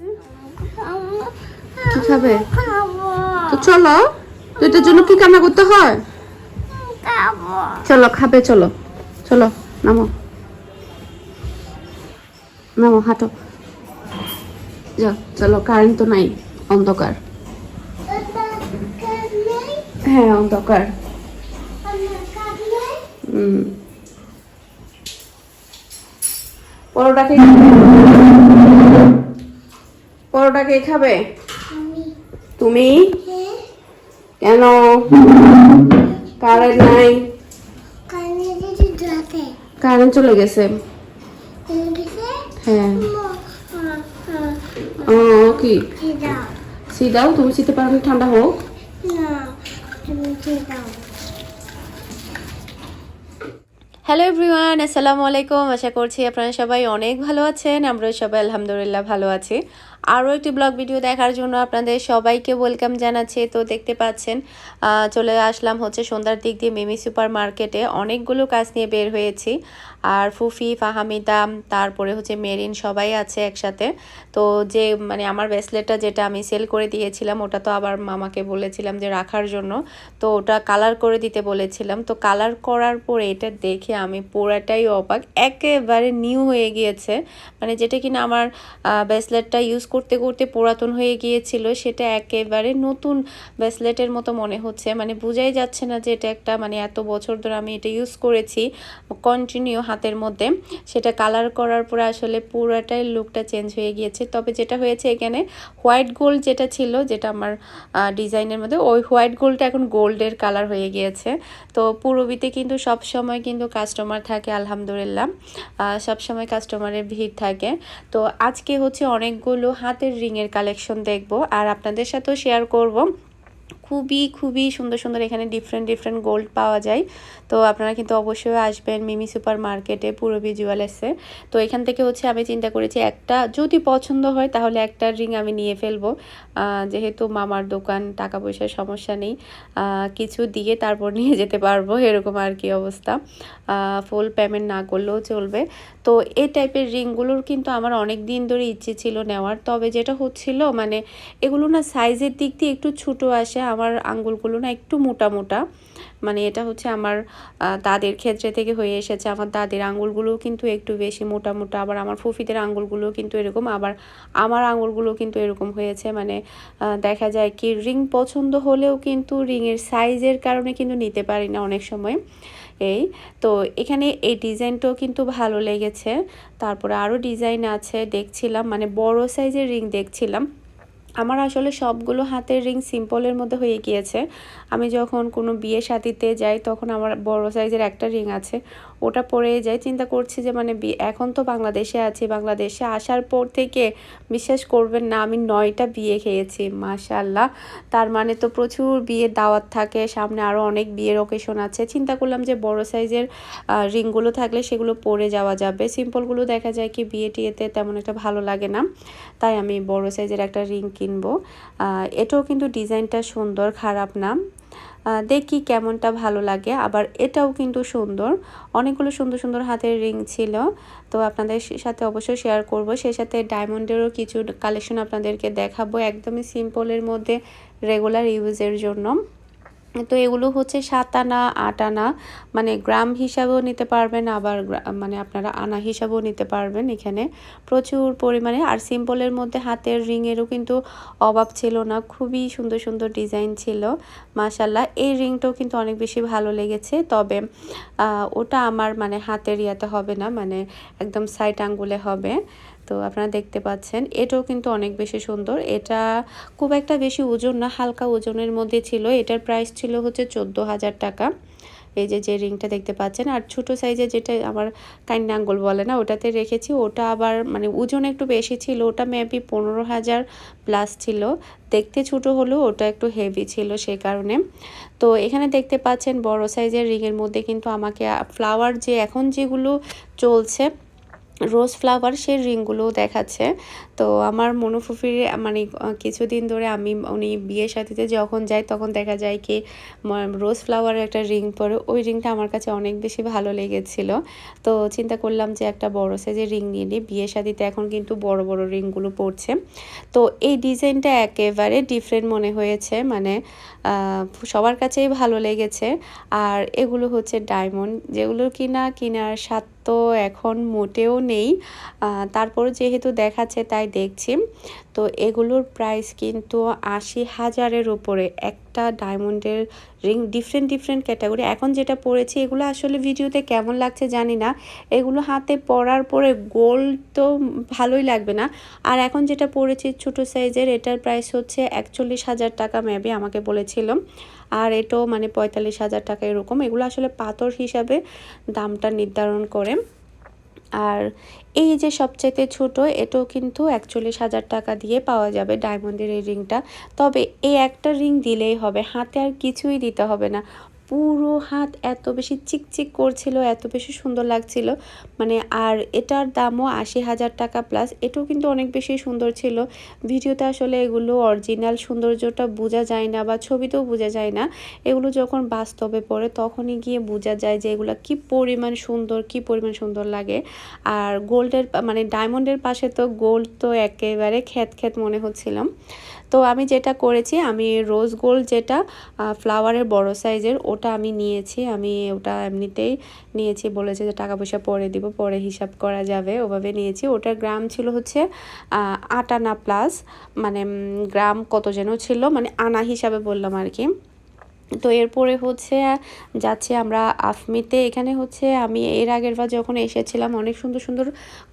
কি তো চলো, তো জন্য কি কান্না করতে হয়? চলো, খাবে, চলো চলো, নামো। নামো, হাঁটো। যাও, চলো কারেন্ট তো নাই, অন্ধকার। হ্যাঁ অন্ধকার। হুম। পরোটা কে পরোটা কে খাবে? তুমি? কেন? কারেন্ট নাই। কারেন্ট চলে গেছে। হ্যাঁ। ও কি? সি দাও। তুমি শীতে পারো না, ঠান্ডা হোক। হ্যালো এভরিওয়ান আসসালামু আলাইকুম আশা করছি আপনারা সবাই অনেক ভালো আছেন। আমরা সবাই আলহামদুলিল্লাহ ভালো আছি। আরও একটি ব্লগ ভিডিও দেখার জন্য আপনাদের সবাইকে ওয়েলকাম জানাচ্ছে। তো দেখতে পাচ্ছেন চলে আসলাম হচ্ছে সন্ধ্যার দিক দিয়ে মিমি সুপার মার্কেটে অনেকগুলো কাজ নিয়ে বের হয়েছি। আর ফুফি, ফাহামিদা, তারপরে হচ্ছে মেরিন সবাই আছে একসাথে। তো যে মানে আমার ব্রেসলেটটা যেটা আমি সেল করে দিয়েছিলাম, ওটা তো আবার মামাকে বলেছিলাম যে রাখার জন্য। তো ওটা কালার করে দিতে বলেছিলাম। তো কালার করার পরে এটা দেখে আমি পুরাটাই অবাক। একেবারে নিউ হয়ে গিয়েছে। মানে যেটা কিনা আমার ব্রেসলেটটা ইউজ করতে করতে পুরাতন হয়ে গিয়েছিল, সেটা একেবারে নতুন ব্রেসলেটের মতো মনে হচ্ছে। মানে বোঝাই যাচ্ছে না যে এটা একটা মানে এত বছর ধরে আমি এটা ইউজ করেছি কন্টিনিউ হাতের মধ্যে। সেটা কালার করার পরে আসলে পুরাটাই লুকটা চেঞ্জ হয়ে গিয়েছে। তবে যেটা হয়েছে এখানে হোয়াইট গোল্ড যেটা ছিল, যেটা আমার ডিজাইনের মধ্যে, ওই হোয়াইট গোল্ডটা এখন গোল্ডের কালার হয়ে গিয়েছে। তো পুরবিতে কিন্তু সব সময় কিন্তু কাস্টমার থাকে, আলহামদুলিল্লাহ। সব সময় কাস্টমারের ভিড় থাকে। তো আজকে হচ্ছে অনেকগুলো হাতের রিংয়ের কালেকশন দেখব আর আপনাদের সাথেও শেয়ার করব। খুবই খুবই সুন্দর সুন্দর এখানে ডিফারেন্ট ডিফারেন্ট গোল্ড পাওয়া যায়। তো আপনারা কিন্তু অবশ্যই আসবেন মিমি সুপার মার্কেটে পুরবি জুয়েলার্সে তো এখান থেকে হচ্ছে আমি চিন্তা করেছি একটা, যদি পছন্দ হয় তাহলে একটা রিং আমি নিয়ে ফেলব। যেহেতু মামার দোকান, টাকা পয়সার সমস্যা নেই কিছু দিয়ে তারপর নিয়ে যেতে পারব, এরকম আর কি অবস্থা। ফুল পেমেন্ট না করলেও চলবে। তো এই টাইপের রিংগুলোর কিন্তু আমার অনেক দিন ধরে ইচ্ছে ছিল নেওয়ার। তবে যেটা হচ্ছিল মানে এগুলো না সাইজের দিক দিয়ে একটু ছোটো আসে আমার আঙ্গুলগুলো না একটু মোটা মোটা। মানে এটা হচ্ছে আমার দাদের ক্ষেত্রে থেকে হয়ে এসেছে। আমার দাদের আঙ্গুলগুলোও কিন্তু একটু বেশি মোটা মোটা। আবার আমার ফুফিদের আঙ্গুলগুলো কিন্তু এরকম। আবার আমার আঙ্গুলগুলো কিন্তু এরকম হয়েছে। মানে দেখা যায় কি রিং পছন্দ হলেও কিন্তু রিংয়ের সাইজের কারণে কিন্তু নিতে পারি না অনেক সময়। এই তো এখানে এই ডিজাইনটাও কিন্তু ভালো লেগেছে। তারপরে আরও ডিজাইন আছে। দেখছিলাম মানে বড় সাইজের রিং দেখছিলাম। আমার আসলে সবগুলো হাতের রিং সিম্পলের মধ্যে হয়ে গিয়েছে। আমি যখন কোনো বিয়ে সাথীতে যাই, তখন আমার বড় সাইজের একটা রিং আছে। ওটা পরে যাই চিন্তা করছি যে মানে এখন তো বাংলাদেশে আছি, বাংলাদেশে আসার পর থেকে বিশ্বাস করবেন না, আমি নয়টা বিয়ে খেয়েছি মাশাল্লাহ তার মানে তো প্রচুর বিয়ের দাওয়াত থাকে, সামনে আরও অনেক বিয়ের ওকেশন আছে। চিন্তা করলাম যে বড় সাইজের রিংগুলো থাকলে সেগুলো পরে যাওয়া যাবে। সিম্পলগুলো দেখা যায় কি বিয়ে টিয়েতে তেমন একটা ভালো লাগে না, তাই আমি বড় সাইজের একটা রিং কিনবো। এটাও কিন্তু ডিজাইনটা সুন্দর, খারাপ না। দেখি কেমনটা ভালো লাগে। আবার এটাও কিন্তু সুন্দর। অনেকগুলো সুন্দর সুন্দর হাতের রিং ছিল। তো আপনাদের সাথে অবশ্যই শেয়ার করব। সেই সাথে ডায়মন্ডেরও কিছু কালেকশন আপনাদেরকে দেখাবো। একদমই সিম্পলের মধ্যে রেগুলার ইউজের জন্য। তো এগুলো হচ্ছে সাত আনা, আট আনা মানে গ্রাম হিসাবেও নিতে পারবেন, আবার মানে আপনারা আনা হিসাবেও নিতে পারবেন এখানে। প্রচুর পরিমাণে, আর সিম্পলের মধ্যে হাতের রিংয়েরও কিন্তু অভাব ছিল না, খুবই সুন্দর সুন্দর ডিজাইন ছিল মাশাল্লাহ এই রিংটাও কিন্তু অনেক বেশি ভালো লেগেছে, তবে ওটা আমার মানে হাতের ইয়াতে হবে না মানে একদম সাইড আঙ্গুলে হবে। তো আপনারা দেখতে পাচ্ছেন। এটাও কিন্তু অনেক বেশি সুন্দর। এটা খুব একটা বেশি ওজন না, হালকা ওজনের মধ্যে ছিল। এটার প্রাইস ছিল হচ্ছে চোদ্দ হাজার টাকা। এই যে যে রিংটা দেখতে পাচ্ছেন। আর ছোট সাইজে যেটা আমার কান্না আঙ্গুল বলে না, ওটাতে রেখেছি। ওটা আবার মানে ওজন একটু বেশি ছিল। ওটা মেবি পনেরো হাজার প্লাস ছিল। দেখতে ছোট হলেও ওটা একটু হেভি ছিল সেই কারণে। তো এখানে দেখতে পাচ্ছেন বড় সাইজের রিংয়ের মধ্যে কিন্তু আমাকে ফ্লাওয়ার যে এখন যেগুলো চলছে রোজ ফ্লাওয়ার সেই রিংগুলোও দেখাচ্ছে। তো আমার মনোফুফির মানে কিছুদিন ধরে আমি, উনি বিয়ে সাথীতে যখন যাই তখন দেখা যায় কি রোজ ফ্লাওয়ারের একটা রিং পরে, ওই রিংটা আমার কাছে অনেক বেশি ভালো লেগেছিল। তো চিন্তা করলাম যে একটা বড় সাইজের রিং নিয়ে নিই। বিয়ে সাথীতে এখন কিন্তু বড় বড় রিংগুলো পড়ছে তো এই ডিজাইনটা একেবারে ডিফারেন্ট মনে হয়েছে। মানে সবার কাছেই ভালো লেগেছে। আর এগুলো হচ্ছে ডায়মন্ড যেগুলো কিনা, কিনার স্বাদ তো এখন মোটেও নেই। তারপর যেহেতু দেখাচ্ছে তাই দেখছি। তো এগুলোর প্রাইস কিন্তু আশি হাজারের উপরে। একটা ডায়মন্ডের রিং ডিফারেন্ট ডিফারেন্ট ক্যাটাগরি এখন যেটা পড়েছি, এগুলো আসলে ভিডিওতে কেমন লাগছে জানি না। এগুলো হাতে পরার পরে গোল্ড তো ভালোই লাগবে না। আর এখন যেটা পড়েছি ছোটো সাইজের এটার প্রাইস হচ্ছে একচল্লিশ হাজার টাকা মেবি আমাকে বলেছিল। আর এটাও মানে পঁয়তাল্লিশ হাজার টাকা এরকম। এগুলো আসলে পাথর হিসাবে দামটা নির্ধারণ করে। আর এই যে সবচাইতে ছোট, এটাও কিন্তু একচল্লিশ হাজার টাকা দিয়ে পাওয়া যাবে ডায়মন্ডের এই রিংটা তবে এই একটা রিং দিলেই হবে, হাতে আর কিছুই দিতে হবে না। পুরো হাত এত বেশি চিকচিক করছিল, এত বেশি সুন্দর লাগছিল। মানে আর এটার দামও আশি হাজার টাকা প্লাস এটাও কিন্তু অনেক বেশি সুন্দর ছিল। ভিডিওতে আসলে এগুলো অরিজিনাল সৌন্দর্যটা বোঝা যায় না বা ছবিতেও বোঝা যায় না। এগুলো যখন বাস্তবে পড়ে, তখনই গিয়ে বোঝা যায় যে এগুলো কি পরিমাণ সুন্দর, কি পরিমাণ সুন্দর লাগে। আর গোল্ডের মানে ডায়মন্ডের পাশে তো গোল্ড তো একেবারে খ্যাত খ্যাত মনে হচ্ছিলাম তো আমি যেটা করেছি, আমি রোজ গোল্ড যেটা ফ্লাওয়ারের বড় সাইজের ওটা আমি নিয়েছি। আমি ওটা এমনিতেই নিয়েছি, বলেছে যে টাকা পয়সা পরে দিব, পরে হিসাব করা যাবে, ওভাবে নিয়েছি। ওটার গ্রাম ছিল হচ্ছে আটানা প্লাস মানে গ্রাম কত যেন ছিল মানে আনা হিসাবে বললাম আর কি। তো এরপরে হচ্ছে যাচ্ছি আমরা আফমিতে। এখানে হচ্ছে আমি এর আগের বার যখন এসেছিলাম, অনেক সুন্দর সুন্দর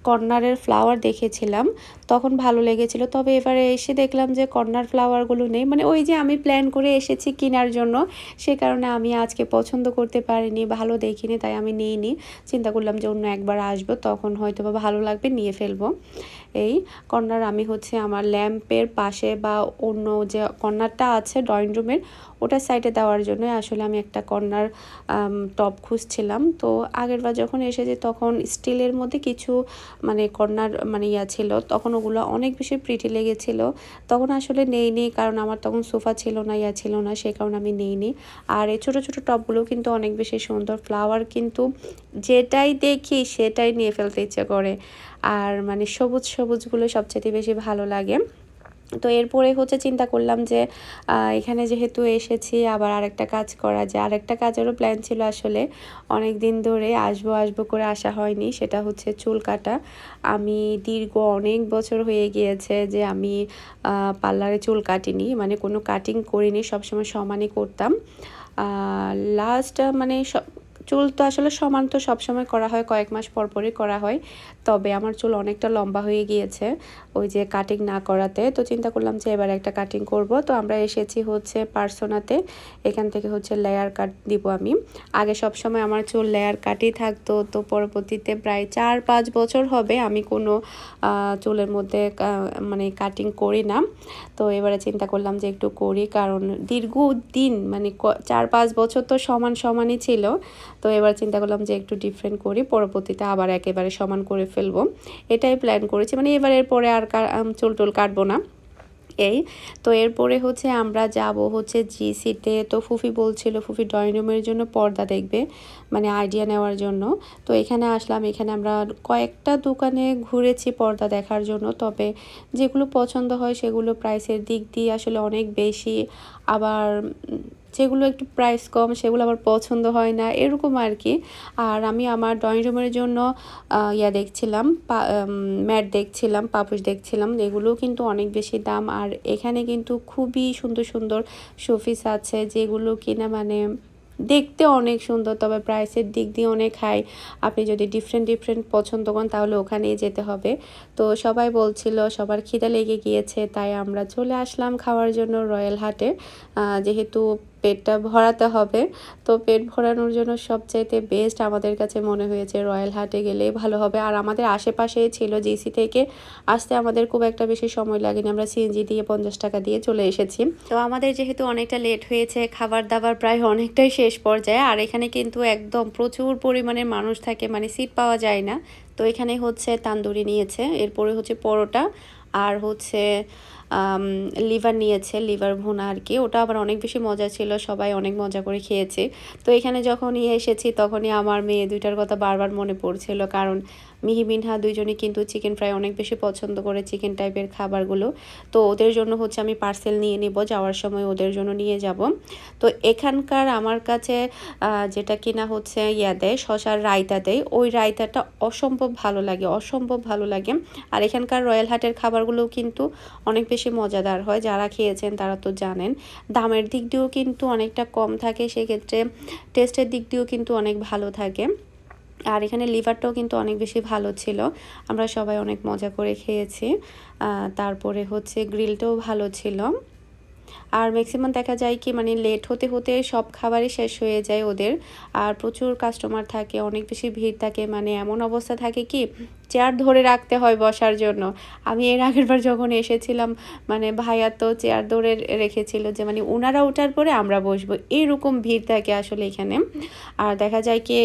কর্নারের ফ্লাওয়ার দেখেছিলাম। তখন ভালো লেগেছিল। তবে এবারে এসে দেখলাম যে কর্নার ফ্লাওয়ারগুলো নেই। মানে ওই যে আমি প্ল্যান করে এসেছি কেনার জন্য, সে কারণে আমি আজকে পছন্দ করতে পারিনি, ভালো দেখিনি, তাই আমি নিইনি। চিন্তা করলাম যে অন্য একবার আসব, তখন হয়তো বা ভালো লাগবে, নিয়ে ফেলব। এই কর্নার আমি হচ্ছে আমার ল্যাম্পের পাশে বা অন্য যে কর্নারটা আছে ড্রয়িং রুমের ওটার সাইডে দেওয়ার জন্য আসলে আমি একটা কর্নার টপ খুঁজছিলাম। তো আগের বার যখন এসেছি তখন স্টিলের মধ্যে কিছু মানে কর্নার মানে ইয়া ছিল, তখন ওগুলো অনেক বেশি প্রিটি লেগেছিল। তখন আসলে নেইনি কারণ আমার তখন সোফা ছিল না, ইয়া ছিল না, সে কারণে আমি নেইনি আর এই ছোটো ছোটো টপগুলো কিন্তু অনেক বেশি সুন্দর। ফ্লাওয়ার কিন্তু যেটাই দেখি সেটাই নিয়ে ফেলতে ইচ্ছে করে। আর মানে সবুজ সবুজগুলো সবচেয়ে বেশি ভালো লাগে। তো এরপরে হচ্ছে চিন্তা করলাম যে এখানে যেহেতু এসেছি, আবার আরেকটা কাজ করা যায়। আরেকটা কাজেরও প্ল্যান ছিল আসলে। অনেক দিন ধরে আসব আসব করে আসা হয়নি। সেটা হচ্ছে চুল কাটা। আমি দীর্ঘ অনেক বছর হয়ে গিয়েছে যে আমি পার্লারে চুল কাটিনি। মানে কোনো কাটিং করিনি, সবসময় সমানই করতাম। লাস্ট মানে সব চুল তো আসলে সমান তো সবসময় করা হয়, কয়েক মাস পর পরই করা হয়। তবে আমার চুল অনেকটা লম্বা হয়ে গিয়েছে, ওই যে কাটিং না করাতে। তো চিন্তা করলাম যে এবার একটা কাটিং করব। তো আমরা এসেছি হচ্ছে পার্সোনাতে, এখান থেকে হচ্ছে লেয়ার কাট দিব আমি। আগে সব সময় আমার চুল লেয়ার কাটই থাকতো, তো পরবর্তীতে প্রায় চার পাঁচ বছর হবে আমি কোনো চুলের মধ্যে মানে কাটিং করি না। তো এবারে চিন্তা করলাম যে একটু করি, কারণ দীর্ঘদিন মানে ক- চার পাঁচ বছর তো সমান সমানই ছিল। তো এবার চিন্তা করলাম যে একটু ডিফারেন্ট করি, পরবর্তীতে আবার একেবারে সমান করে ফেলব। এটাই প্ল্যান করেছি। মানে এবারের পরে আর চুল টুল কাটবো না। এই, তো এরপরে হচ্ছে আমরা যাব হচ্ছে জি সিটে তো ফুফি বলছিল, ফুফি ড্রয়িং রুমের জন্য পর্দা দেখবে মানে আইডিয়া নেওয়ার জন্য। তো এখানে আসলাম, এখানে আমরা কয়েকটা দোকানে ঘুরেছি পর্দা দেখার জন্য। তবে যেগুলো পছন্দ হয় সেগুলো প্রাইসের দিক দিয়ে আসলে অনেক বেশি। আবার যেগুলো একটু প্রাইস কম, সেগুলো আমার পছন্দ হয় না, এরকম আর কি আর আমি আমার ড্রয়িং রুমের জন্য ইয়া দেখছিলাম ম্যাট দেখছিলাম পাপোশ দেখছিলাম, এগুলোও কিন্তু অনেক বেশি দাম। আর এখানে কিন্তু খুবই সুন্দর সুন্দর শোপিস আছে, যেগুলো কিনা মানে দেখতে অনেক সুন্দর, তবে প্রাইসের দিক দিয়ে অনেক হাই আপনি যদি ডিফারেন্ট ডিফারেন্ট পছন্দ করেন, তাহলে ওখানেই যেতে হবে। তো সবাই বলছিল, সবার খিদে লেগে গিয়েছে, তাই আমরা চলে আসলাম খাওয়ার জন্য রয়্যাল হাটে। যেহেতু পেটটা ভরাতে হবে। তো পেট ভরানোর জন্য সবচাইতে বেস্ট আমাদের কাছে মনে হয়েছে রয়্যাল হাটে গেলেই ভালো হবে। আর আমাদের আশেপাশেই ছিল জিসি থেকে। আসতে আমাদের খুব একটা বেশি সময় লাগেনি। আমরা সিএনজি দিয়ে পঞ্চাশ টাকা দিয়ে চলে এসেছি। তো আমাদের যেহেতু অনেকটা লেট হয়েছে খাবার দাবার প্রায় অনেকটাই শেষ পর্যায়ে। আর এখানে কিন্তু একদম প্রচুর পরিমাণে মানুষ থাকে মানে সিট পাওয়া যায় না। তো এখানে হচ্ছে তান্দুরি নিয়েছে। এরপরে হচ্ছে পরোটা। আর হচ্ছে লিভার নিয়েছে লিভার ভোনা আর কি। ওটা আবার অনেক বেশি মজা ছিল, সবাই অনেক মজা করে খেয়েছে। তো এখানে যখনই এসেছি, তখনই আমার মেয়ে দুইটার কথা বারবার মনে পড়ছিল। কারণ মিহি মিনহা দুইজনই কিন্তু চিকেন ফ্রাই অনেক বেশি পছন্দ করে চিকেন টাইপের খাবারগুলো। তো ওদের জন্য হচ্ছে আমি পার্সেল নিয়ে নিব, যাওয়ার সময় ওদের জন্য নিয়ে যাব। তো এখানকার আমার কাছে যেটা কিনা হচ্ছে ইয়া দেয়, শশার রায়তা দেয়। ওই রায়তাটা অসম্ভব ভালো লাগে, অসম্ভব ভালো লাগে। আর এখানকার রয়্যাল হাটের খাবারগুলোও কিন্তু অনেক বেশি মজাদার হয়। যারা খেয়েছেন তারা তো জানেন, দামের দিক দিয়েও কিন্তু অনেকটা কম থাকে। সেক্ষেত্রে টেস্টের দিক দিয়েও কিন্তু অনেক ভালো থাকে। আর এখানে লিভারটাও কিন্তু অনেক বেশি ভালো ছিল। আমরা সবাই অনেক মজা করে খেয়েছি। তারপরে হচ্ছে গ্রিলটাও ভালো ছিল। আর ম্যাক্সিমাম দেখা যায় কি মানে লেট হতে হতে সব খাবারই শেষ হয়ে যায় ওদের। আর প্রচুর কাস্টমার থাকে, অনেক বেশি ভিড় থাকে। মানে এমন অবস্থা থাকে কি চেয়ার ধরে রাখতে হয় বসার জন্য। আমি এর আগের বার যখন এসেছিলাম মানে ভাইয়া তো চেয়ার ধরে রেখেছিল যে মানে ওনারা ওঠার পরে আমরা বসবো। এরকম ভিড় থাকে আসলে এখানে। আর দেখা যায় কি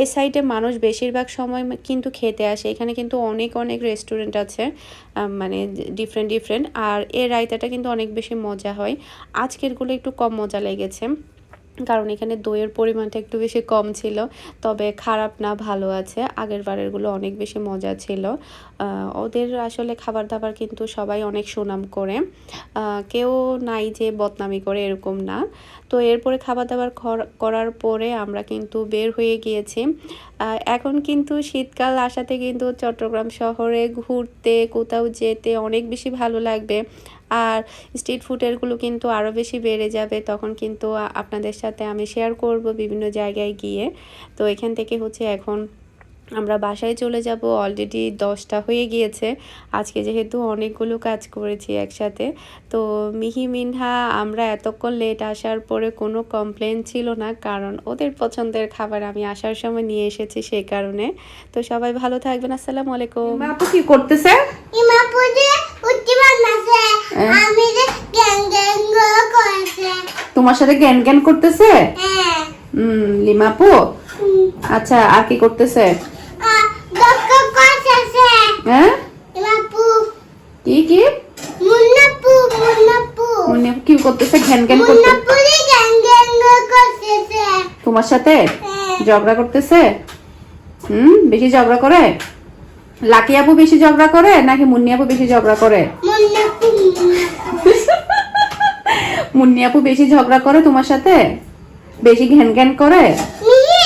এ সাইডে মানুষ বেশিরভাগ সময় কিন্তু খেতে আসে। এখানে কিন্তু অনেক অনেক রেস্টুরেন্ট আছে মানে ডিফারেন্ট ডিফারেন্ট আর এর রায়তাটা কিন্তু অনেক বেশি মজা হয়। আজকেরগুলো একটু কম মজা লেগেছে। কারণ এখানে দইয়ের পরিমাণটা একটু বেশি কম ছিল, তবে খারাপ না, ভালো আছে। আগের বারেরগুলো অনেক বেশি মজা ছিল। ওদের আসলে খাবার দাবার কিন্তু সবাই অনেক সুনাম করে। কেউ নাই যে বদনামি করে, এরকম না। তো এরপরে খাবার দাবার করার পরে আমরা কিন্তু বের হয়ে গিয়েছি। এখন কিন্তু শীতকাল, আসাতে কিন্তু চট্টগ্রাম শহরে ঘুরতে, কোথাও যেতে অনেক বেশি ভালো লাগবে। আর স্ট্রিট ফুডেরগুলো কিন্তু আরও বেশি বেড়ে যাবে, তখন কিন্তু আপনাদের সাথে আমি শেয়ার করব বিভিন্ন জায়গায় গিয়ে। তো এখান থেকে হচ্ছে এখন আমরা বাসায় চলে যাব অলরেডি দশটা হয়ে গিয়েছে। আজকে যেহেতু অনেকগুলো কাজ করেছি একসাথে, তো মিহি মিনহা, আমরা এতক্ষণ লেট আসার পরে কোনো কমপ্লেন ছিল না, কারণ ওদের পছন্দের খাবার আমি আসার সময় নিয়ে এসেছি সেই কারণে। তো সবাই ভালো থাকবেন, আসসালামু আলাইকুম। কি করতেছে ইমা পুজে উঠতে পারছে আমি যে গ্যাং গ্যাং করেছে তোমার সাথে জ্ঞান জ্ঞান করতেছে? হ্যাঁ। হুম লিমাপু? আচ্ছা আর কি করতেছে? হ্যাঁ? কি কি? মুন্না পু মুন্না কি করতেছে? ঘ্যান ঘ্যান মুন্না করতে পুরে গ্যাং গ্যাং করেছে তোমার সাথে হ্যাঁ। ঝগড়া করতেছে? হুম বেশি ঝগড়া করে? লাকি আপু বেশি ঝগড়া করে নাকি মুন্নি আপু বেশি ঝগড়া করে? মুন্নি আপু বেশি ঝগড়া করে তোমার সাথে? বেশি ঘ্যান ঘ্যান করে? মিহি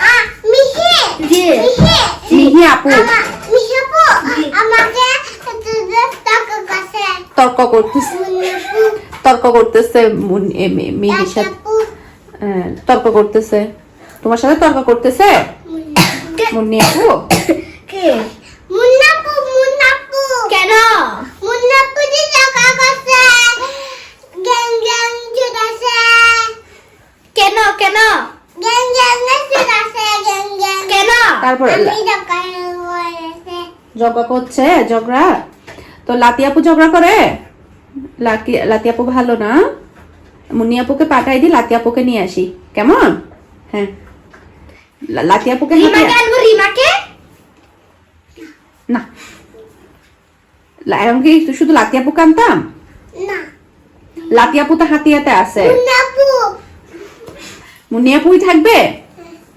আ মিহি জি মিহি মিহি আপু। তর্ক করতেছে। তর্ক করতেছে মুন- মিহির সাথে। হ্যাঁ, তর্ক করতেছে। তোমার সাথে তর্ক করতেছে? মুন্নি আপু? কে? মুন্নাপু মুন্নাপু। কেন? মুন্নাপু যে টাকা কাছে গ্যাং গ্যাং জুতাছে কেন কেন? গ্যাং গ্যাং জুতাছে গ্যাং গ্যাং। কেন? তারপরে আমি টাকা করেছে ঝগড়া করছে ঝগড়া? তো লাতি আপু ঝগড়া করে? লাকি ভালো না? মুন্নি পাঠাই দি লাতি আপুকে নিয়ে আসি। কেমন? হ্যাঁ। লা- লাতি রিমাকে আনব? রিমাকে না। কি শুধু লাতি আপুকে আনতাম না। লাতি আপু তো হাতিয়াতে আছে। থাকবে?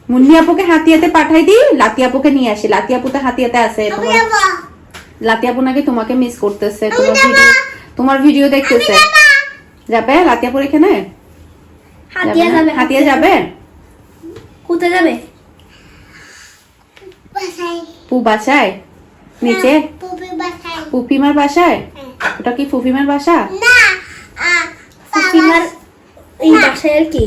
মুন্নি হাতিয়াতে পাঠাই দি লাতি আপুকে নিয়ে আসি। লাতি আপু তো হাতিয়াতে আছে। যাব। নাকি তোমাকে মিস করতেছে। তোমার ভিডিও তোমার ভিডিও দেখতেছে। যাবে। লাতিয়াপুর এখানে? হাতিয়া যাবে কোথায় যাবে? পু বাসায়? নিচে? ফুফিমার বাসায়। ওটা কি ফুফিমার বাসা? না ফুফিমার এই বাসায় আর কি?